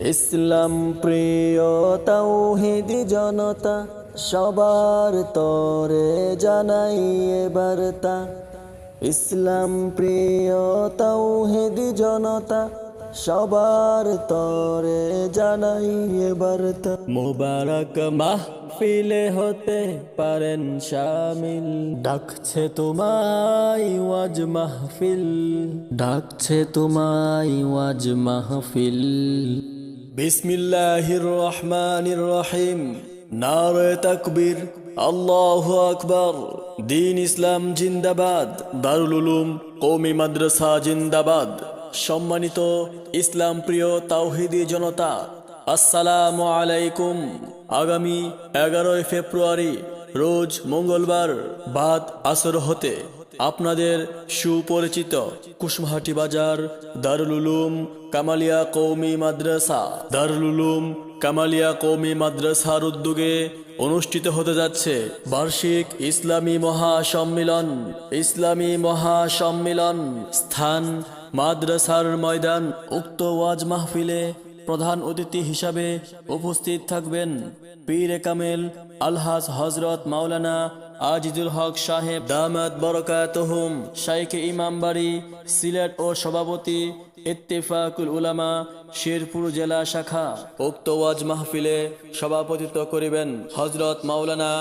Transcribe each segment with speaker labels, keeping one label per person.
Speaker 1: ইসলাম প্রিয় তাওহিদি জনতা, সবার তরে জানাই বার্তা। ইসলাম প্রিয় তাওহিদি জনতা, সবার তরে জানাই বার্তা। মোবারক মাহফিলে হতে পারেন শামিল। ডাকছে তোমায় ওয়াজ মাহফিল। ডাকছে তোমায় ওয়াজ মাহফিল। বিসমিল্লাহির রহমানির রহিম। নারে তাকবীর। আল্লাহু আকবার। দিন ইসলাম জিন্দাবাদ। দারুল উলুম। কৌমি মাদ্রাসা জিন্দাবাদ। সম্মানিত ইসলাম প্রিয় তাওহিদি জনতা, আসসালামু আলাইকুম। আগামী এগারোই ফেব্রুয়ারি, রোজ মঙ্গলবার বাদ আসর হতে আপনাদের সুপরিচিত কুসমাহাটি বাজার, দারুল উলুম, কামালিয়া কৌমি মাদ্রাসা। দারুল উলুম, কামালিয়া কৌমি মাদ্রাসার উদ্যোগে অনুষ্ঠিত হতে যাচ্ছে বার্ষিক ইসলামী মহাসম্মিলন। ইসলামী মহাসম্মিলন স্থান মাদ্রাসার ময়দান উক্ত ওয়াজ মাহফিলে প্রধান অতিথি হিসাবে উপস্থিত থাকবেন। পীর কামেল, আলহাজ হজরত মাওলানা আজিজুল হক সাহেব, দামাত বরকাতহুম, শাইখে ইমামবাড়ি, সিলেট ও সভাপতি ইত্তেফাকুল উলামা, শেরপুর জেলা শাখা। উক্ত ওয়াজ মাহফিলে সভাপতিত্ব করিবেন হজরত মাওলানা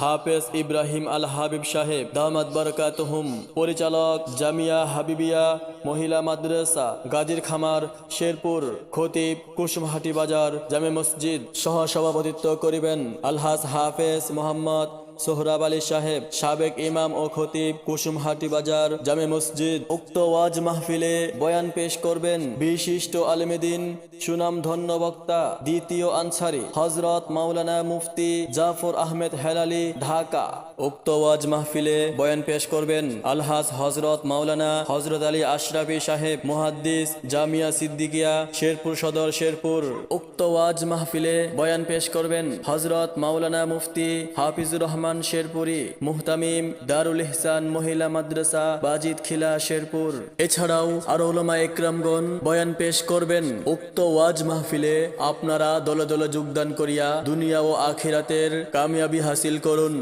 Speaker 1: হাফেজ ইব্রাহিম আল হাবিব সাহেব, দামাত বরকাতহুম, পরিচালক জামিয়া হাবিবিয়া, মহিলা মাদ্রাসা, গাজীর খামার, শেরপুর, খতিব কুসুমহাটি বাজার, জামে মসজিদ সহ সভাপতিত্ব করিবেন আলহাজ হাফেজ মোহাম্মদ সোহরাব আলী সাহেব, সাবেক ইমাম ও খতিব, কুসুমহাটি বাজার, জামে মসজিদ, উক্ত ওয়াজ মাহফিলে বয়ান পেশ করবেন বিশিষ্ট আলমেদিন সুনাম ধন্য বক্তা, দ্বিতীয় আনসারি হজরত মাওলানা মুফতি জাফর আহমেদ হেলালি, ঢাকা। উক্ত ওয়াজ মাহফিলে বয়ান পেশ করবেন আলহাজ হজরত মাওলানা হজরত আলী আশরাফি সাহেব, মুহাদ্দিস জামিয়া সিদ্দিকিয়া, শেরপুর সদর শেরপুর। উক্ত ওয়াজ মাহফিলে বয়ান পেশ করবেন হজরত মাওলানা মুফতি হাফিজুর রহমান শেরপুরি, মুহতামিম, দারুল ইহসান, মহিলা মাদ্রাসা, বাজিদ খিলা শেরপুর। এছাড়াও আরও ওলামা একরামগণ বয়ান পেশ করবেন। উক্ত ওয়াজ মাহফিলে আপনারা দলে দলে যোগদান করিয়া দুনিয়া ও আখিরাতের কামিয়াবি হাসিল করুন।